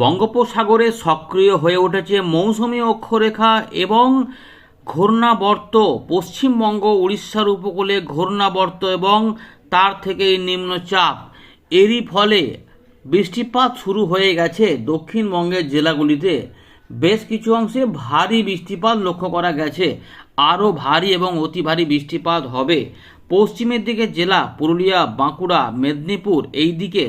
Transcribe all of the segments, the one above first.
বঙ্গোপসাগরে সক্রিয় হয়ে উঠেছে মৌসুমি অক্ষরেখা এবং ঘূর্ণাবর্ত, পশ্চিমবঙ্গ, উড়িষ্যার উপকূলে ঘূর্ণাবর্ত এবং তার থেকে নিম্নচাপ। এরই ফলে বৃষ্টিপাত শুরু হয়ে গেছে দক্ষিণবঙ্গের জেলাগুলিতে। বেশ কিছু অংশে ভারী বৃষ্টিপাত লক্ষ্য করা গেছে। আরও ভারী এবং অতি ভারী বৃষ্টিপাত হবে। পশ্চিমের দিকে জেলা পুরুলিয়া, বাঁকুড়া, মেদিনীপুর এই দিকে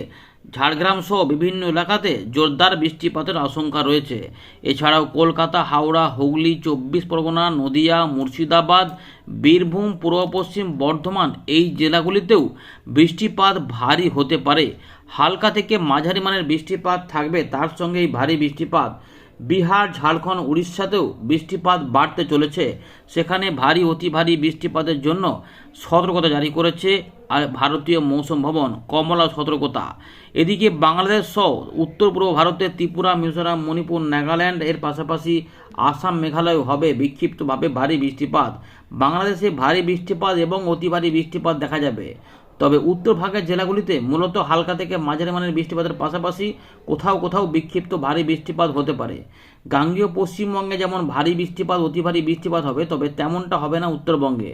ঝাড়গ্রাম সহ বিভিন্ন এলাকাতে জোরদার বৃষ্টিপাতের আশঙ্কা রয়েছে। এছাড়াও কলকাতা, হাওড়া, হুগলি, চব্বিশ পরগনা, নদিয়া, মুর্শিদাবাদ, বীরভূম, পূর্ব পশ্চিম, বর্ধমান এই জেলাগুলিতেও বৃষ্টিপাত ভারী হতে পারে। হালকা থেকে মাঝারি মানের বৃষ্টিপাত থাকবে, তার সঙ্গেই ভারী বৃষ্টিপাত। বিহার, ঝাড়খণ্ড, উড়িষ্যাতেও বৃষ্টিপাত বাড়তে চলেছে। সেখানে ভারী, অতি ভারী বৃষ্টিপাতের জন্য সতর্কতা জারি করেছে আর ভারতীয় মৌসুম ভবন, কমলা সতর্কতা। এদিকে বাংলাদেশ সহ উত্তর পূর্ব ভারতের ত্রিপুরা, মিজোরাম, মণিপুর, নাগাল্যান্ড, এর পাশাপাশি আসাম, মেঘালয় হবে বিক্ষিপ্তভাবে ভারী বৃষ্টিপাত। বাংলাদেশে ভারী বৃষ্টিপাত এবং অতি ভারী বৃষ্টিপাত দেখা যাবে। তবে উত্তর ভাগের জেলাগুলিতে মূলত হালকা থেকে মাঝারি মানের বৃষ্টিপাতের পাশাপাশি কোথাও কোথাও বিক্ষিপ্ত ভারী বৃষ্টিপাত হতে পারে। গাঙ্গীয় পশ্চিমবঙ্গে যেমন ভারী বৃষ্টিপাত, অতি ভারী বৃষ্টিপাত হবে, তবে তেমনটা হবে না উত্তরবঙ্গে।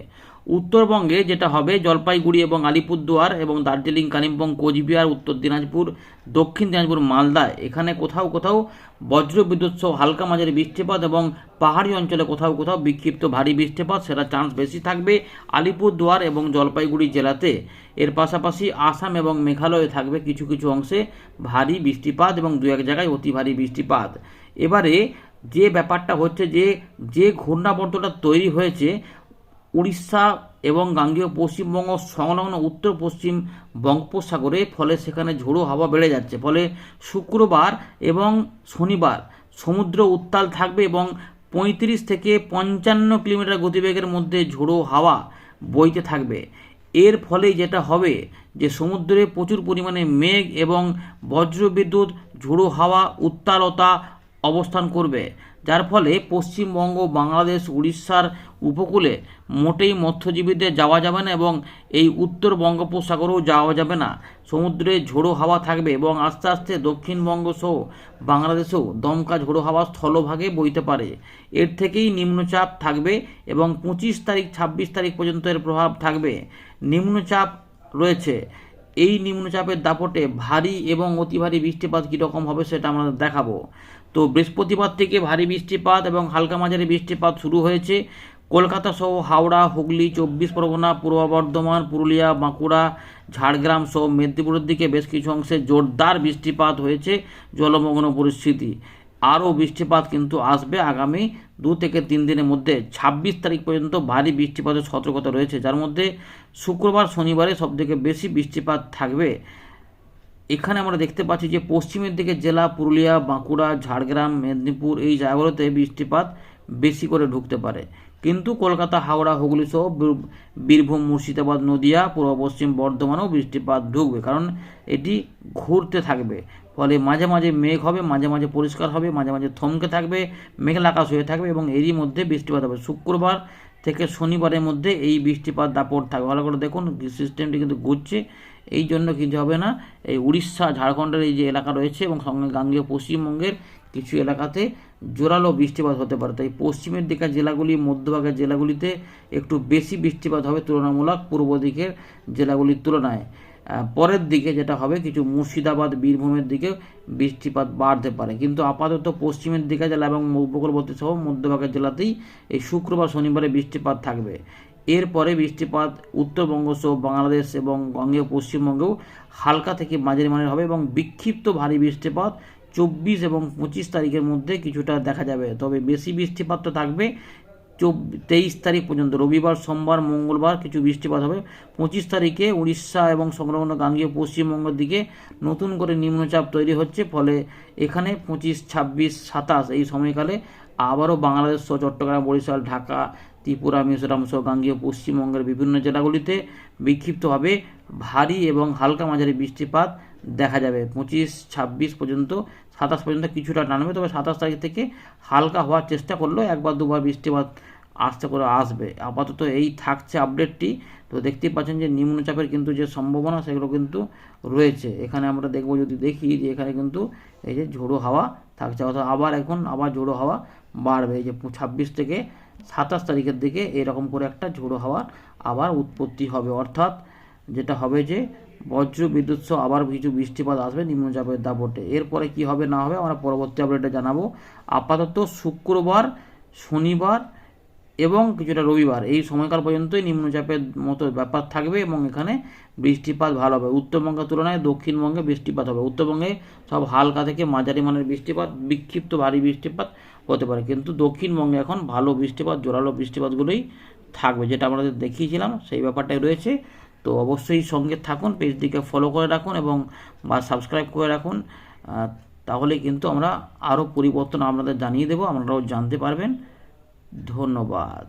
উত্তরবঙ্গে যেটা হবে, জলপাইগুড়ি এবং আলিপুরদুয়ার এবং দার্জিলিং, কালিম্পং, কোচবিহার, উত্তর দিনাজপুর, দক্ষিণ দিনাজপুর, মালদা। এখানে কোথাও কোথাও বজ্র বিদ্যুৎ সহ হালকা মাঝারি বৃষ্টিপাত এবং পাহাড়ি অঞ্চলে কোথাও কোথাও বিক্ষিপ্ত ভারী বৃষ্টিপাত, সেটা চান্স বেশি থাকবে আলিপুরদুয়ার এবং জলপাইগুড়ি জেলাতে। এর পাশাপাশি আসাম এবং মেঘালয়ে থাকবে কিছু কিছু অংশে ভারী বৃষ্টিপাত এবং দু এক জায়গায় অতি ভারী বৃষ্টিপাত। এবারে যে ব্যাপারটা হচ্ছে যে যে ঘূর্ণাবর্তটা তৈরি হয়েছে উড়িষ্যা এবং গাঙ্গেয় পশ্চিমবঙ্গ সংলগ্ন উত্তর পশ্চিম বঙ্গোপসাগরে, ফলে সেখানে ঝোড়ো হাওয়া বেড়ে যাচ্ছে। ফলে শুক্রবার এবং শনিবার সমুদ্র উত্তাল থাকবে এবং পঁয়ত্রিশ থেকে পঞ্চান্ন কিলোমিটার গতিবেগের মধ্যে ঝোড়ো হাওয়া বইতে থাকবে। এর ফলে যেটা হবে যে সমুদ্রে প্রচুর পরিমাণে মেঘ এবং বজ্রবিদ্যুৎ, ঝোড়ো হাওয়া, উত্তালতা অবস্থান করবে। যার ফলে পশ্চিমবঙ্গ, বাংলাদেশ, উড়িষ্যার উপকূলে মোটেই মৎস্যজীবীদের যাওয়া যাবে না এবং এই উত্তর বঙ্গোপসাগরেও যাওয়া যাবে না। সমুদ্রে ঝোড়ো হাওয়া থাকবে এবং আস্তে আস্তে দক্ষিণবঙ্গ সহ বাংলাদেশেও দমকা ঝোড়ো হাওয়া স্থলভাগে বইতে পারে। এর থেকেই নিম্নচাপ থাকবে এবং পঁচিশ তারিখ, ছাব্বিশ তারিখ পর্যন্ত এর প্রভাব থাকবে। নিম্নচাপ রয়েছে। এই নিম্নচাপের দাপটে ভারী এবং অতি ভারী বৃষ্টিপাত কীরকম হবে সেটা আমরা দেখাবো। তো বৃহস্পতিবার থেকে ভারী বৃষ্টিপাত এবং হালকা মাঝারি বৃষ্টিপাত শুরু হয়েছে। কলকাতা সহ হাওড়া, হুগলি, চব্বিশ পরগনা, পূর্ব বর্ধমান, পুরুলিয়া, বাঁকুড়া, ঝাড়গ্রাম সহ মেদিনীপুরের দিকে বেশ কিছু অংশে জোরদার বৃষ্টিপাত হয়েছে জলমগ্ন পরিস্থিতি। আরও বৃষ্টিপাত কিন্তু আসবে আগামী দু থেকে তিন দিনের মধ্যে। ছাব্বিশ তারিখ পর্যন্ত ভারী বৃষ্টিপাতের সতর্কতা রয়েছে, যার মধ্যে শুক্রবার, শনিবারে সবথেকে বেশি বৃষ্টিপাত থাকবে। এখানে আমরা দেখতে পাচ্ছি যে পশ্চিমের দিকে জেলা পুরুলিয়া, বাঁকুড়া, ঝাড়গ্রাম, মেদিনীপুর এই জায়গাগুলোতে বৃষ্টিপাত বেশি করে ঢুকতে পারে। কিন্তু কলকাতা, হাওড়া, হুগলি সহ বীরভূম, মুর্শিদাবাদ, নদিয়া, পূর্ব, পশ্চিম, বর্ধমানেও বৃষ্টিপাত ঢুকবে। কারণ এটি ঘুরতে থাকবে। ফলে মাঝে মাঝে মেঘ হবে, মাঝে মাঝে পরিষ্কার হবে, মাঝে মাঝে থমকে থাকবে, মেঘলা আকাশ হয়ে থাকবে এবং এরই মধ্যে বৃষ্টিপাত হবে। শুক্রবার থেকে শনিবারের মধ্যে এই বৃষ্টিপাত দাপট থাকবে। ভালো করে দেখুন সিস্টেমটি কিন্তু ঘুরছে। এই জন্য কিছু হবে না। এই উড়িষ্যা, ঝাড়খণ্ডের এই যে এলাকা রয়েছে এবং সঙ্গে গাঙ্গীয় পশ্চিমবঙ্গের কিছু এলাকাতে জোরালো বৃষ্টিপাত হতে পারে। তাই পশ্চিমের দিকের জেলাগুলি, মধ্যভাগের জেলাগুলিতে একটু বেশি বৃষ্টিপাত হবে তুলনামূলক। পূর্ব দিকের জেলাগুলির তুলনায় পরের দিকে যেটা হবে, কিছু মুর্শিদাবাদ, বীরভূমের দিকে বৃষ্টিপাত বাড়তে পারে। কিন্তু আপাতত পশ্চিমের দিকে জেলা এবং উপকূলবর্তী সহ মধ্যভাগের জেলাতেই এই শুক্রবার, শনিবারে বৃষ্টিপাত থাকবে। এরপরে বৃষ্টিপাত উত্তরবঙ্গ সহ বাংলাদেশ এবং গঙ্গেয় পশ্চিমবঙ্গেও হালকা থেকে মাঝারি মানের হবে এবং বিক্ষিপ্ত ভারী বৃষ্টিপাত চব্বিশ এবং পঁচিশ তারিখের মধ্যে কিছুটা দেখা যাবে। তবে বেশি বৃষ্টিপাত তো থাকবে তেইশ তারিখ পর্যন্ত, রবিবার, সোমবার, মঙ্গলবার কিছু বৃষ্টিপাত হবে। পঁচিশ তারিখে উড়িষ্যা এবং সংলগ্ন গাঙ্গীয় পশ্চিমবঙ্গের দিকে নতুন করে নিম্নচাপ তৈরি হচ্ছে। ফলে এখানে পঁচিশ, ছাব্বিশ, সাতাশ এই সময়কালে আবারও বাংলাদেশ সহ চট্টগ্রাম, বরিশাল, ঢাকা, ত্রিপুরা, মিজোরাম সহ গাঙ্গীয় পশ্চিমবঙ্গের বিভিন্ন জেলাগুলিতে বিক্ষিপ্তভাবে ভারী এবং হালকা মাঝারি বৃষ্টিপাত দেখা যাবে। পঁচিশ, ছাব্বিশ পর্যন্ত, সাতাশ পর্যন্ত কিছুটা টানবে তবে সাতাশ তারিখ থেকে হালকা হওয়ার চেষ্টা করলেও একবার, দুবার বৃষ্টিপাত আস্তে করে আসবে। আপাতত এই থাকছে আপডেটটি। তো দেখতেই পাচ্ছেন যে নিম্নচাপের কিন্তু যে সম্ভাবনা, সেগুলো কিন্তু রয়েছে। এখানে আমরা দেখব, যদি দেখি যে এখানে কিন্তু এই যে ঝোড়ো হাওয়া থাকছে। অর্থাৎ আবার এখন, আবার ঝোড়ো হাওয়া বাড়বে। এই যে ছাব্বিশ থেকে সাতাশ তারিখের দিকে এরকম করে একটা ঝোড়ো হাওয়া আবার উৎপত্তি হবে। অর্থাৎ যেটা হবে যে বজ্র বিদ্যুৎ সহ আবার কিছু বৃষ্টিপাত আসবে, নিম্নচাপের দাপটে এরপরে কি হবে, না হবে, আমরা পরবর্তী আপডেটে জানাব। আপাতত শুক্রবার, শনিবার এবং কিছুটা রবিবার, এই সময়কাল পর্যন্তই নিম্নচাপের মতো ব্যাপার থাকবে এবং এখানে বৃষ্টিপাত ভালো হবে। উত্তরবঙ্গের তুলনায় দক্ষিণবঙ্গে বৃষ্টিপাত হবে। উত্তরবঙ্গে সব হালকা থেকে মাঝারি মানের বৃষ্টিপাত, বিক্ষিপ্ত ভারী বৃষ্টিপাত হতে পারে। কিন্তু দক্ষিণবঙ্গে এখন ভালো বৃষ্টিপাত, জোরালো বৃষ্টিপাতগুলোই থাকবে, যেটা আমরা দেখিয়েছিলাম, সেই ব্যাপারটাই রয়েছে। তো অবশ্যই সঙ্গে থাকুন, পেজটিকে ফলো করে রাখুন এবং বা সাবস্ক্রাইব করে রাখুন। তাহলে কিন্তু আমরা আরও পরিবর্তন আপনাদের জানিয়ে দেবো, আপনারাও জানতে পারবেন। ধন্যবাদ।